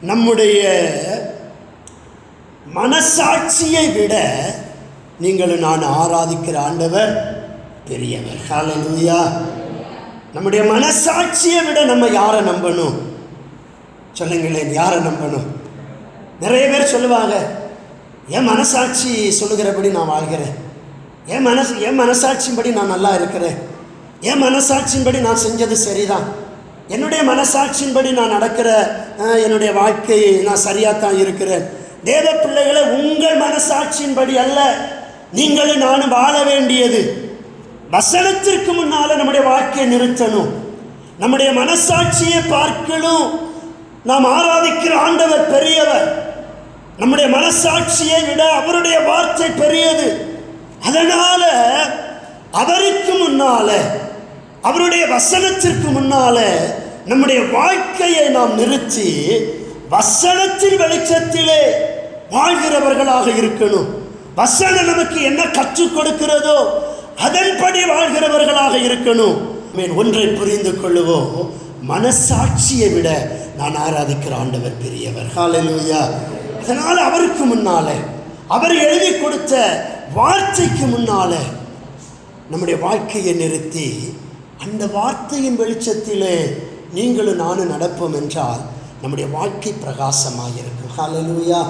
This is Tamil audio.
நம்முடைய மனசாட்சியை விட நீங்களும் நான் ஆராதிக்கிற ஆண்டவர் பெரியவர். ஹalleluya நம்முடைய மனசாட்சியை விட நம்ம யாரை நம்பணும்? சொல்லுங்களேன் யாரை நம்பணும்? நிறைய பேர் சொல்லுவாங்க என் மனசாட்சி சொல்லுகிறபடி நான் வாழ்கிறேன். என் மனசு என் மனசாட்சியின்படி நான் நல்லா இருக்கிறேன். என் மனசாட்சியின்படி நான் செஞ்சது சரிதான். என்னுடைய மனசாட்சியின்படி நான் நடக்கிற என்னுடைய வாழ்க்கை நான் சரியாக தான் இருக்கிறேன். தேவ பிள்ளைகளை உங்கள் மனசாட்சியின்படி அல்ல. நீங்களும் நானும் வாழ வேண்டியது. வசனத்திற்கு முன்னால நம்முடைய வாழ்க்கையை நிறுத்தணும். நம்முடைய மனசாட்சியை பார்க்கணும். நாம் ஆராதிக்கிற ஆண்டவர் பெரியவர். நம்முடைய மனசாட்சியை விட அவருடைய வார்த்தை பெரியது. அதனால அவருக்கு முன்னால அவருடைய வசனத்திற்கு முன்னால நம்முடைய வாழ்க்கையை நாம் நிறுத்தி வசனத்தின் வெளிச்சத்திலே வாழ்கிறவர்களாக இருக்கணும். வசனம் நமக்கு என்ன கற்றுக் கொடுக்கிறதோ அதன்படி வாழ்கிறவர்களாக இருக்கணும். ஒன்றை புரிந்து கொள்ளுவோம். மனசாட்சியை விட நான் ஆராதிக்கிற ஆண்டவர் பெரியவர். ஹalleluya அதனால் அவருக்கு முன்னால அவர் எழுதி கொடுத்த வார்த்தைக்கு முன்னால நம்முடைய வாழ்க்கையை நிறுத்தி அந்த வார்த்தையின் வெளிச்சத்திலே நீங்களும் நானும் நடப்போம் என்றால் நம்முடைய வாழ்க்கை பிரகாசமாக இருக்கும் ஹலலூயா